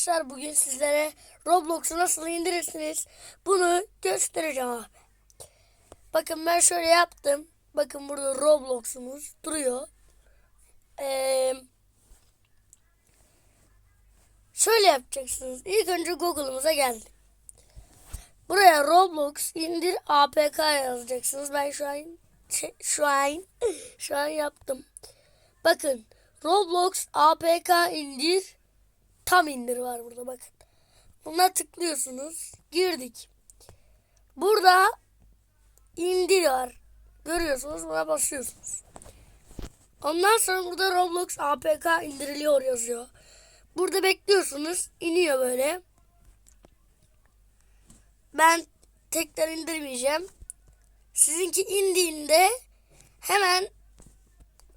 arkadaşlar bugün sizlere Roblox'u nasıl indirirsiniz bunu göstereceğim. Bakın ben şöyle yaptım. Bakın burada Roblox'umuz duruyor. Ee, şöyle yapacaksınız. İlk önce Google'ımıza geldik. Buraya Roblox indir APK yazacaksınız. Ben şu an şey- şu an şu an yaptım. Bakın Roblox APK indir tam indir var burada bakın. Buna tıklıyorsunuz. Girdik. Burada indir var. Görüyorsunuz buna basıyorsunuz. Ondan sonra burada Roblox APK indiriliyor yazıyor. Burada bekliyorsunuz. iniyor böyle. Ben tekrar indirmeyeceğim. Sizinki indiğinde hemen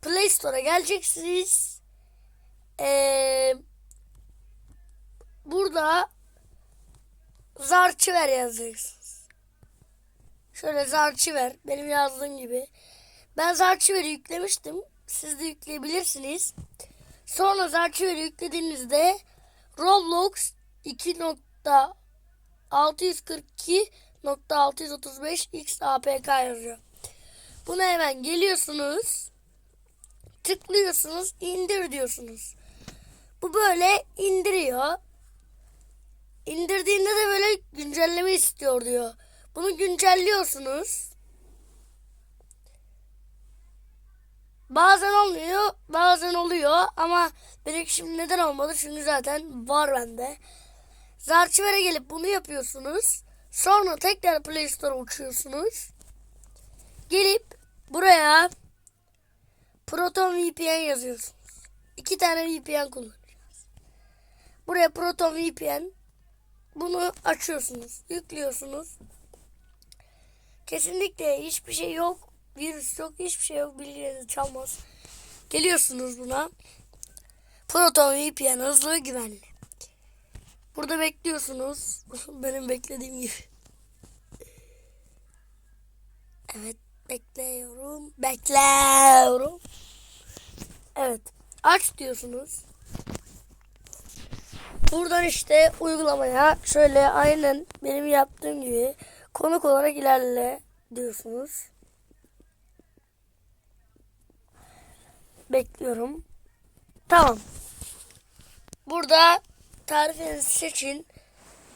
Play Store'a geleceksiniz. Ee, burada Zarçıver yazacaksınız. Şöyle Zarçıver benim yazdığım gibi. Ben Zarçıver'i yüklemiştim. Siz de yükleyebilirsiniz. Sonra Zarçıver'i yüklediğinizde Roblox 2.642.635 XAPK yazıyor. Buna hemen geliyorsunuz. Tıklıyorsunuz. indir diyorsunuz. Bu böyle indiriyor. İndirdiğinde de böyle güncelleme istiyor diyor. Bunu güncelliyorsunuz. Bazen olmuyor, bazen oluyor ama benim şimdi neden olmadı? Çünkü zaten var bende. Zarchiver'e gelip bunu yapıyorsunuz. Sonra tekrar Play Store'a uçuyorsunuz. Gelip buraya Proton VPN yazıyorsunuz. İki tane VPN kullanacağız. Buraya Proton VPN bunu açıyorsunuz. Yüklüyorsunuz. Kesinlikle hiçbir şey yok. Virüs yok. Hiçbir şey yok. Bilgilerinizi çalmaz. Geliyorsunuz buna. Proton VPN hızlı güvenli. Burada bekliyorsunuz. Benim beklediğim gibi. Evet. Bekliyorum. Bekliyorum. Evet. Aç diyorsunuz. Buradan işte uygulamaya şöyle aynen benim yaptığım gibi konuk olarak ilerle diyorsunuz. Bekliyorum. Tamam. Burada tarifinizi seçin.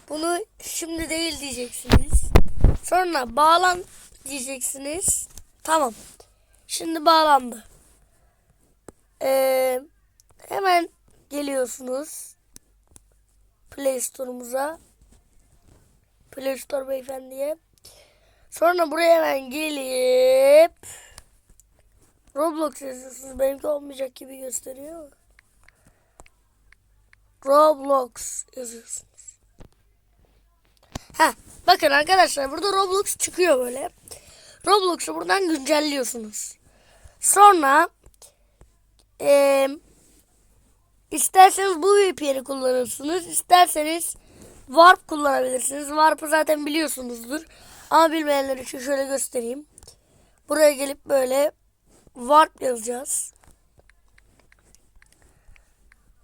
Bunu şimdi değil diyeceksiniz. Sonra bağlan diyeceksiniz. Tamam. Şimdi bağlandı. Ee, hemen geliyorsunuz. Play Store'umuza. Play Store beyefendiye. Sonra buraya hemen gelip Roblox yazıyorsunuz. Benimki olmayacak gibi gösteriyor. Roblox yazıyorsunuz. Ha, bakın arkadaşlar burada Roblox çıkıyor böyle. Roblox'u buradan güncelliyorsunuz. Sonra eee İsterseniz bu VPN'i kullanırsınız. İsterseniz Warp kullanabilirsiniz. Warp'ı zaten biliyorsunuzdur. Ama bilmeyenler için şöyle göstereyim. Buraya gelip böyle Warp yazacağız.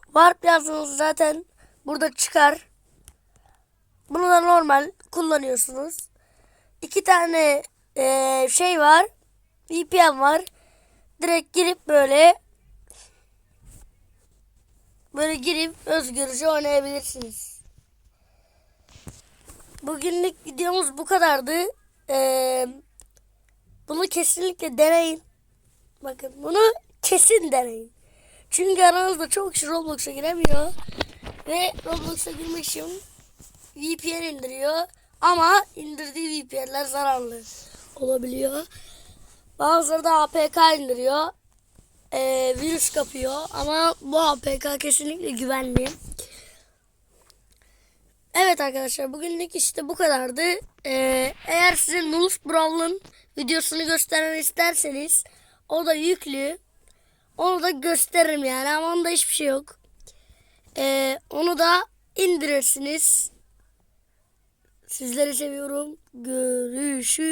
Warp yazdığınız zaten burada çıkar. Bunu da normal kullanıyorsunuz. İki tane eee, şey var. VPN var. Direkt girip böyle böyle girip özgürce oynayabilirsiniz. Bugünlük videomuz bu kadardı. Ee, bunu kesinlikle deneyin. Bakın bunu kesin deneyin. Çünkü aranızda çok kişi Roblox'a giremiyor. Ve Roblox'a girmek için VPN indiriyor. Ama indirdiği VPN'ler zararlı olabiliyor. Bazıları da APK indiriyor virüs kapıyor ama bu APK kesinlikle güvenli. Evet arkadaşlar bugünlük işte bu kadardı. E, eğer size Nulus Brawl'ın videosunu göstermemi isterseniz o da yüklü. Onu da gösteririm yani ama onda hiçbir şey yok. E, onu da indirirsiniz. Sizleri seviyorum. Görüşürüz.